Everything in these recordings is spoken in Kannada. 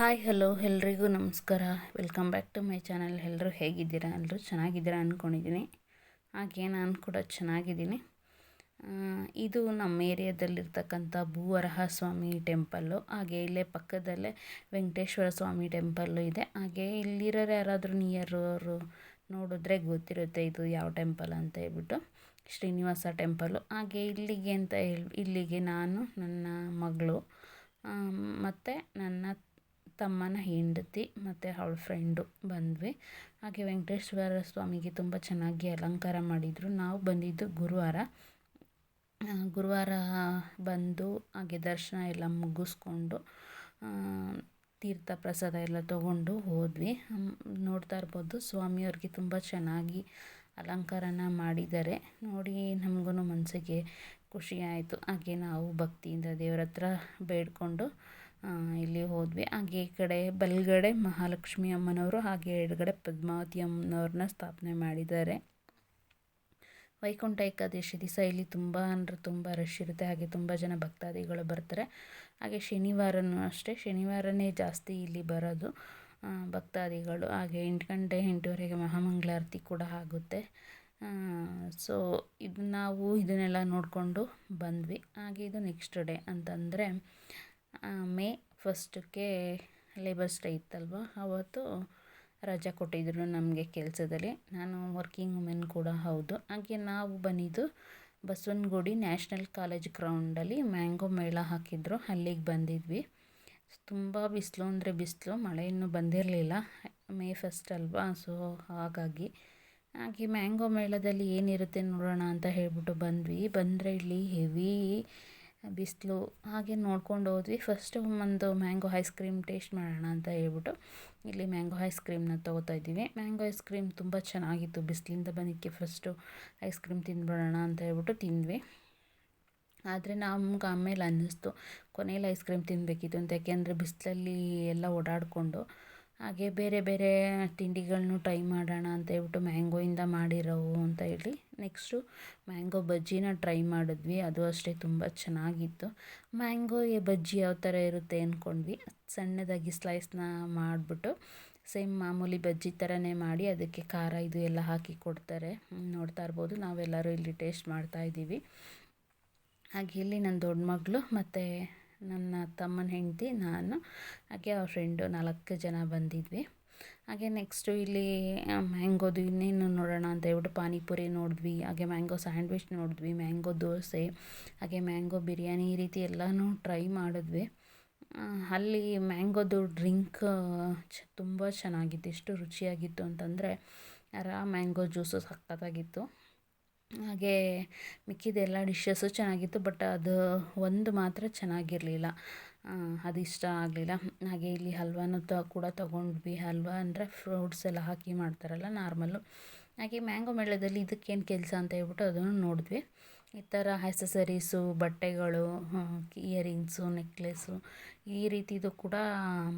ಹಾಯ್, ಹಲೋ, ಎಲ್ರಿಗೂ ನಮಸ್ಕಾರ. Welcome back to my channel. ಎಲ್ಲರೂ ಹೇಗಿದ್ದೀರಾ? ಎಲ್ಲರೂ ಚೆನ್ನಾಗಿದ್ದೀರಾ ಅಂದ್ಕೊಂಡಿದ್ದೀನಿ ಹಾಗೆ ನಾನು ಕೂಡ ಚೆನ್ನಾಗಿದ್ದೀನಿ. ಇದು ನಮ್ಮ ಏರಿಯಾದಲ್ಲಿರ್ತಕ್ಕಂಥ ಭೂವರಹ ಸ್ವಾಮಿ ಟೆಂಪಲ್ಲು. ಹಾಗೆ ಇಲ್ಲೇ ಪಕ್ಕದಲ್ಲೇ ವೆಂಕಟೇಶ್ವರ ಸ್ವಾಮಿ ಟೆಂಪಲ್ಲು ಇದೆ. ಹಾಗೆ ಇಲ್ಲಿರೋರು ಯಾರಾದರೂ ನಿಯರ್ ಅವರು ನೋಡಿದ್ರೆ ಗೊತ್ತಿರುತ್ತೆ ಇದು ಯಾವ ಟೆಂಪಲ್ ಅಂತ ಹೇಳ್ಬಿಟ್ಟು. ಶ್ರೀನಿವಾಸ ಟೆಂಪಲ್ಲು. ಹಾಗೆ ಇಲ್ಲಿಗೆ ಅಂತ ಹೇಳಿ, ಇಲ್ಲಿಗೆ ನಾನು, ನನ್ನ ಮಗಳು ಮತ್ತು ನನ್ನ ತಮ್ಮನ ಹೆಂಡತಿ ಮತ್ತು ಅವಳ ಫ್ರೆಂಡು ಬಂದ್ವಿ. ಹಾಗೆ ವೆಂಕಟೇಶ್ವರ ಸ್ವಾಮಿಗೆ ತುಂಬ ಚೆನ್ನಾಗಿ ಅಲಂಕಾರ ಮಾಡಿದರು. ನಾವು ಬಂದಿದ್ದು ಗುರುವಾರ. ಗುರುವಾರ ಬಂದು ಹಾಗೆ ದರ್ಶನ ಎಲ್ಲ ಮುಗಿಸ್ಕೊಂಡು ತೀರ್ಥ ಪ್ರಸಾದ ಎಲ್ಲ ತಗೊಂಡು ಹೋದ್ವಿ. ನೋಡ್ತಾ ಇರ್ಬೋದು, ಸ್ವಾಮಿಯವ್ರಿಗೆ ತುಂಬ ಚೆನ್ನಾಗಿ ಅಲಂಕಾರನ ಮಾಡಿದ್ದಾರೆ. ನೋಡಿ ನಮಗೂ ಮನಸ್ಸಿಗೆ ಖುಷಿ ಆಯಿತು. ಹಾಗೆ ನಾವು ಭಕ್ತಿಯಿಂದ ದೇವರ ಹತ್ರ ಬೇಡಿಕೊಂಡು ಇಲ್ಲಿ ಹೋದ್ವಿ. ಹಾಗೆ ಈ ಕಡೆ ಬಲಗಡೆ ಮಹಾಲಕ್ಷ್ಮಿ ಅಮ್ಮನವರು ಹಾಗೆ ಎಡಗಡೆ ಪದ್ಮಾವತಿ ಅಮ್ಮನವ್ರನ್ನ ಸ್ಥಾಪನೆ ಮಾಡಿದ್ದಾರೆ. ವೈಕುಂಠ ಏಕಾದಶಿ ದಿವಸ ಇಲ್ಲಿ ತುಂಬ ಅಂದರೆ ತುಂಬ ರಶ್ ಇರುತ್ತೆ. ಹಾಗೆ ತುಂಬ ಜನ ಭಕ್ತಾದಿಗಳು ಬರ್ತಾರೆ. ಹಾಗೆ ಶನಿವಾರನೂ ಅಷ್ಟೇ. ಶನಿವಾರನೇ ಜಾಸ್ತಿ ಇಲ್ಲಿ ಬರೋದು ಭಕ್ತಾದಿಗಳು. ಹಾಗೆ ಎಂಟು ಗಂಟೆ, ಎಂಟುವರೆಗೆ ಮಹಾಮಂಗಳಾರತಿ ಕೂಡ ಆಗುತ್ತೆ. ಸೊ ಇದು ನಾವು ಇದನ್ನೆಲ್ಲ ನೋಡಿಕೊಂಡು ಬಂದ್ವಿ. ಹಾಗೆ ಇದು ನೆಕ್ಸ್ಟ್ ಡೇ ಅಂತಂದರೆ ಮೇ ಫಸ್ಟಕ್ಕೆ ಲೇಬರ್ಸ್ ಡೇ ಇತ್ತಲ್ವ? ಆವತ್ತು ರಜಾ ಕೊಟ್ಟಿದ್ದರು ನಮಗೆ ಕೆಲಸದಲ್ಲಿ. ನಾನು ವರ್ಕಿಂಗ್ ವುಮೆನ್ ಕೂಡ ಹೌದು. ಹಾಗೆ ನಾವು ಬಂದಿದ್ದು ಬಸವನಗುಡಿ ನ್ಯಾಷನಲ್ ಕಾಲೇಜ್ ಗ್ರೌಂಡಲ್ಲಿ ಮ್ಯಾಂಗೋ ಮೇಳ ಹಾಕಿದ್ರು. ಅಲ್ಲಿಗೆ ಬಂದಿದ್ವಿ. ತುಂಬ ಬಿಸಿಲು ಅಂದರೆ ಬಿಸಿಲು, ಮಳೆ ಇನ್ನೂ ಬಂದಿರಲಿಲ್ಲ. ಮೇ ಫಸ್ಟ್ ಅಲ್ವಾ? ಸೊ ಹಾಗಾಗಿ ಹಾಗೆ ಮ್ಯಾಂಗೋ ಮೇಳದಲ್ಲಿ ಏನಿರುತ್ತೆ ನೋಡೋಣ ಅಂತ ಹೇಳ್ಬಿಟ್ಟು ಬಂದ್ವಿ. ಬಂದರೆ ಇಲ್ಲಿ ಹೆವಿ ಬಿಸಿಲು ಹಾಗೆ ನೋಡ್ಕೊಂಡು ಹೋದ್ವಿ. ಫಸ್ಟ್ ಒಂದು ಮ್ಯಾಂಗೋ ಐಸ್ ಕ್ರೀಮ್ ಟೇಸ್ಟ್ ಮಾಡೋಣ ಅಂತ ಹೇಳ್ಬಿಟ್ಟು ಇಲ್ಲಿ ಮ್ಯಾಂಗೋ ಐಸ್ ಕ್ರೀಮ್ನ ತೊಗೋತಾ ಇದ್ದೀವಿ. ಮ್ಯಾಂಗೋ ಐಸ್ ಕ್ರೀಮ್ ತುಂಬ ಚೆನ್ನಾಗಿತ್ತು. ಬಿಸಿಲಿಂದ ಬಂದಕ್ಕೆ ಫಸ್ಟು ಐಸ್ ಕ್ರೀಮ್ ತಿಂದ್ಬಿಡೋಣ ಅಂತ ಹೇಳ್ಬಿಟ್ಟು ತಿಂದ್ವಿ. ಆದರೆ ನಮ್ಗೆ ಆಮೇಲೆ ಅನ್ನಿಸ್ತು ಕೊನೆಯಲ್ಲಿ ಐಸ್ ಕ್ರೀಮ್ ತಿನ್ನಬೇಕಿತ್ತು ಅಂತ. ಯಾಕೆಂದರೆ ಬಿಸಿಲಲ್ಲಿ ಎಲ್ಲ ಓಡಾಡಿಕೊಂಡು ಹಾಗೆ ಬೇರೆ ಬೇರೆ ತಿಂಡಿಗಳನ್ನು ಟ್ರೈ ಮಾಡೋಣ ಅಂತ ಹೇಳ್ಬಿಟ್ಟು ಮ್ಯಾಂಗೋಯಿಂದ ಮಾಡಿರೋವು ಅಂತ ಹೇಳಿ ನೆಕ್ಸ್ಟು ಮ್ಯಾಂಗೋ ಬಜ್ಜಿನ ಟ್ರೈ ಮಾಡಿದ್ವಿ. ಅದು ಅಷ್ಟೇ ತುಂಬ ಚೆನ್ನಾಗಿತ್ತು. ಮ್ಯಾಂಗೋ ಬಜ್ಜಿ ಯಾವ ಥರ ಇರುತ್ತೆ ಅಂದ್ಕೊಂಡ್ವಿ ಸಣ್ಣದಾಗಿ ಸ್ಲೈಸ್ನ ಮಾಡಿಬಿಟ್ಟು ಸೇಮ್ ಮಾಮೂಲಿ ಬಜ್ಜಿ ಥರನೇ ಮಾಡಿ ಅದಕ್ಕೆ ಖಾರ ಇದು ಎಲ್ಲ ಹಾಕಿ ಕೊಡ್ತಾರೆ. ನೋಡ್ತಾ ಇರ್ಬೋದು. ನಾವೆಲ್ಲರೂ ಇಲ್ಲಿ ಟೇಸ್ಟ್ ಮಾಡ್ತಾ ಇದ್ದೀವಿ. ಹಾಗೆ ಇಲ್ಲಿ ನನ್ನ ದೊಡ್ಡ ಮಗಳು ಮತ್ತು ನನ್ನ ತಮ್ಮನ ಹೆಂಡತಿ, ನಾನು, ಹಾಗೆ ಅವ್ರ ಫ್ರೆಂಡು ನಾಲ್ಕು ಜನ ಬಂದಿದ್ವಿ. ಹಾಗೆ ನೆಕ್ಸ್ಟು ಇಲ್ಲಿ ಮ್ಯಾಂಗೋದು ಇನ್ನೇನು ನೋಡೋಣ ಅಂತ ಹೇಳ್ಬಿಟ್ಟು ಪಾನಿಪುರಿ ನೋಡಿದ್ವಿ, ಹಾಗೆ ಮ್ಯಾಂಗೋ ಸ್ಯಾಂಡ್ವಿಚ್ ನೋಡಿದ್ವಿ ಮ್ಯಾಂಗೋ ದೋಸೆ, ಹಾಗೆ ಮ್ಯಾಂಗೋ ಬಿರಿಯಾನಿ ಈ ರೀತಿ ಎಲ್ಲನೂ ಟ್ರೈ ಮಾಡಿದ್ವಿ. ಅಲ್ಲಿ ಮ್ಯಾಂಗೋದು ಡ್ರಿಂಕ್ ಚ, ತುಂಬ ಚೆನ್ನಾಗಿತ್ತು, ಎಷ್ಟು ರುಚಿಯಾಗಿತ್ತು ಅಂತಂದರೆ ರಾ ಮ್ಯಾಂಗೋ ಜ್ಯೂಸು ಸಖತ್ತಾಗಿತ್ತು. ಹಾಗೆ ಮಿಕ್ಕಿದೆಲ್ಲ ಡಿಶಸ್ಸು ಚೆನ್ನಾಗಿತ್ತು ಬಟ್ ಅದು ಒಂದು ಮಾತ್ರ ಚೆನ್ನಾಗಿರಲಿಲ್ಲ. ಅದು ಇಷ್ಟ ಆಗಲಿಲ್ಲ. ಹಾಗೆ ಇಲ್ಲಿ ಹಲ್ವಾನು ತ, ಕೂಡ ತೊಗೊಂಡ್ವಿ. ಹಲ್ವಾ ಅಂದರೆ ಫ್ರೂಟ್ಸ್ ಎಲ್ಲ ಹಾಕಿ ಮಾಡ್ತಾರಲ್ಲ ನಾರ್ಮಲ್ಲು ಹಾಗೆ ಮ್ಯಾಂಗೋ ಮೇಳದಲ್ಲಿ ಇದಕ್ಕೇನು ಕೆಲಸ ಅಂತ ಹೇಳ್ಬಿಟ್ಟು ಅದನ್ನು ನೋಡಿದ್ವಿ. ಈ ಥರ ಆ್ಯಸಸರೀಸು ಬಟ್ಟೆಗಳು ಇಯರಿಂಗ್ಸು ನೆಕ್ಲೆಸ್ಸು ಈ ರೀತಿದು ಕೂಡ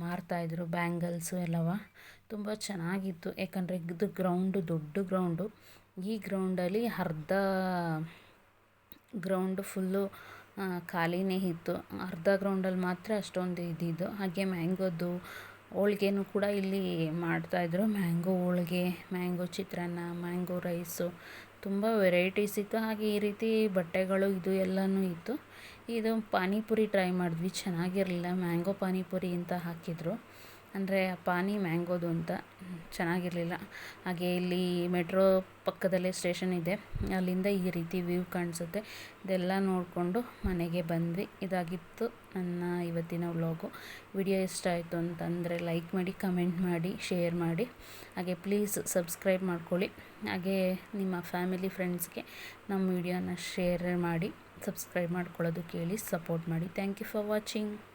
ಮಾರ್ತಾಯಿದ್ರು ಬ್ಯಾಂಗಲ್ಸು ಎಲ್ಲವ. ತುಂಬ ಚೆನ್ನಾಗಿತ್ತು. ಯಾಕಂದರೆ ಇದು ಗ್ರೌಂಡು ದೊಡ್ಡ ಗ್ರೌಂಡು ಈ ಗ್ರೌಂಡಲ್ಲಿ ಅರ್ಧ ಗ್ರೌಂಡ್ ಫುಲ್ಲು ಖಾಲಿನೇ ಇತ್ತು. ಅರ್ಧ ಗ್ರೌಂಡಲ್ಲಿ ಮಾತ್ರ ಅಷ್ಟೊಂದು ಇದ್ದಿದ್ದು ಹಾಗೆ ಮ್ಯಾಂಗೋದು ಹೋಳ್ಗೆನೂ ಕೂಡ ಇಲ್ಲಿ ಮಾಡ್ತಾಯಿದ್ರು ಮ್ಯಾಂಗೋ ಹೋಳ್ಗೆ, ಮ್ಯಾಂಗೋ ಚಿತ್ರಾನ್ನ, ಮ್ಯಾಂಗೋ ರೈಸು ತುಂಬ ವೆರೈಟೀಸ್ ಇತ್ತು. ಹಾಗೆ ಈ ರೀತಿ ಬಟ್ಟೆಗಳು ಇದು ಎಲ್ಲನೂ ಇತ್ತು. ಇದು ಪಾನಿಪುರಿ ಟ್ರೈ ಮಾಡಿದ್ವಿ. ಚೆನ್ನಾಗಿರಲಿಲ್ಲ. ಮ್ಯಾಂಗೋ ಪಾನಿಪುರಿ ಅಂತ ಹಾಕಿದರು. ಅಂದರೆ, ಪಾನಿ, ಮ್ಯಾಂಗೋದು ಅಂತ ಚೆನ್ನಾಗಿರಲಿಲ್ಲ. ಹಾಗೆ ಇಲ್ಲಿ ಮೆಟ್ರೋ ಪಕ್ಕದಲ್ಲೇ ಸ್ಟೇಷನ್ ಇದೆ. ಅಲ್ಲಿಂದ ಈ ರೀತಿ ವ್ಯೂ ಕಾಣಿಸುತ್ತೆ. ಇದೆಲ್ಲ ನೋಡಿಕೊಂಡು ಮನೆಗೆ ಬಂದ್ವಿ. ಇದಾಗಿತ್ತು ನನ್ನ ಇವತ್ತಿನ ವ್ಲಾಗು. ವಿಡಿಯೋ ಇಷ್ಟ ಆಯಿತು ಅಂತಂದರೆ, ಲೈಕ್ ಮಾಡಿ, ಕಮೆಂಟ್ ಮಾಡಿ, ಶೇರ್ ಮಾಡಿ. ಹಾಗೆ ಪ್ಲೀಸ್ ಸಬ್ಸ್ಕ್ರೈಬ್ ಮಾಡ್ಕೊಳ್ಳಿ. ಹಾಗೆ ನಿಮ್ಮ ಫ್ಯಾಮಿಲಿ, ಫ್ರೆಂಡ್ಸ್ಗೆ ನಮ್ಮ ವಿಡಿಯೋನ ಶೇರ್ ಮಾಡಿ, ಸಬ್ಸ್ಕ್ರೈಬ್ ಮಾಡ್ಕೊಳ್ಳೋದು ಕೇಳಿ, ಸಪೋರ್ಟ್ ಮಾಡಿ. Thank you for watching.